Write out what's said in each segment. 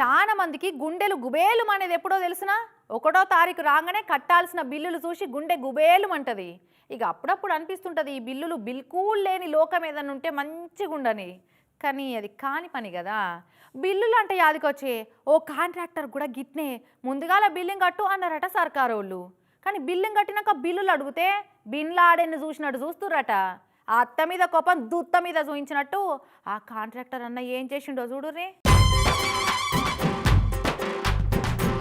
చాలా మందికి గుండెలు గుబేలు అనేది ఎప్పుడో తెలిసిన? ఒకటో తారీఖు రాగానే కట్టాల్సిన బిల్లులు చూసి గుండె గుబేలు అంటది ఇక అప్పుడప్పుడు అనిపిస్తుంటది ఈ బిల్లులు బిల్కుల్ లేని లోకం ఏదన్నా ఉంటే మంచిగుండని కానీ అది కాని పని కదా. బిల్లులు అంటే యాదికొచ్చే ఓ కాంట్రాక్టర్ కూడా గిట్నే ముందుగాల బిల్లింగ్ కట్టు అన్నారట సర్కారు వాళ్ళు కానీ బిల్లింగ్ కట్టినాక బిల్లులు అడిగితే బిన్లాడెన్ని చూసినట్టు చూస్తుర్రట. ఆ అత్త మీద కోపం దుత్త మీద చూయించినట్టు ఆ కాంట్రాక్టర్ అన్న ఏం చేసిండో చూడురే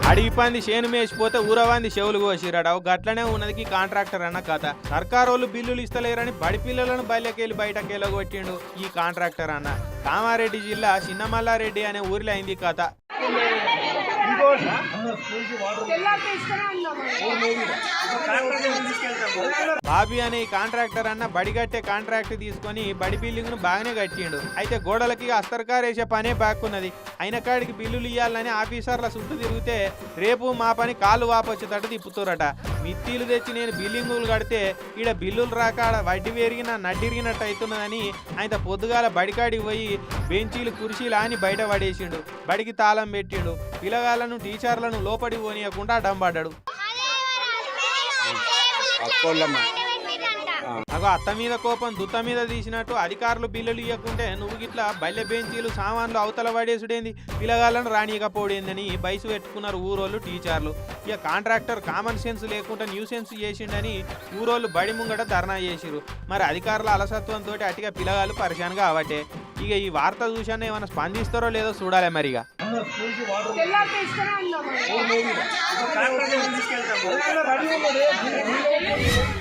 అడిగి పంది చేను మేసిపోతే ఊరవాంది చెవులు కోసిరట గట్లనే ఉన్నది ఈ కాంట్రాక్టర్ అన్న కథ. సర్కారు వాళ్ళు బిల్లులు ఇస్తలేరని బడి పిల్లలను బయటకెళ్ళి బయటకు వెళ్ళగొట్టిండు ఈ కాంట్రాక్టర్ అన్న. కామారెడ్డి జిల్లా చిన్నమల్లారెడ్డి అనే ఊరిలో అయింది ఈ కథ. బాబీ అనే కాంట్రాక్టర్ అన్న బడి కట్టే కాంట్రాక్ట్ తీసుకొని బడి బిల్డింగ్ను బాగానే కట్టిండు. అయితే గోడలకి అస్తర్కార్ వేసే పనే బాక్కున్నది. అయిన కాడికి బిల్లులు ఇవ్వాలని ఆఫీసర్ల చుట్టూ తిరిగితే రేపు మా పని కాళ్ళు వాపొచ్చేటట్టు తిప్పుతారట. మిత్తీలు తెచ్చి నేను బిల్డింగులు కడితే ఈడ బిల్లులు రాక వడ్డీ పెరిగిన నడ్డిరిగినట్టు అవుతున్నదని ఆయన పొద్దుగాల బడికాడికి పోయి బెంచీలు కుర్చీలు అని బయట పడేసిండు. బడికి తాళం పెట్టిండు. పిల్లగాళ్ళను టీచర్లను లోపడి పోనీయకుండా అగో అత్త మీద కోపం దుత్త మీద తీసినట్టు అధికారులు బిల్లులు ఇవ్వకుంటే నువ్వు గిట్లా బల్లె బెంచీలు సామాన్లు అవతల పడేసుడేంది? పిల్లగాళ్ళను రానియకపోడేందని బయసు పెట్టుకున్నారు ఊరోళ్ళు టీచర్లు. ఇక కాంట్రాక్టర్ కామన్ సెన్స్ లేకుండా న్యూ సెన్స్ చేసిండని ఊరోళ్ళు బడి ముంగట ధర్నా చేసిరు మరి అధికారుల అలసత్వంతో అటిగా పిల్లగాళ్ళు పరిశాన్ కావట్టే. ఇక ఈ వార్త చూశాను ఏమైనా స్పందిస్తారో లేదో చూడాలి మరిగా. ¡Ay, no, no,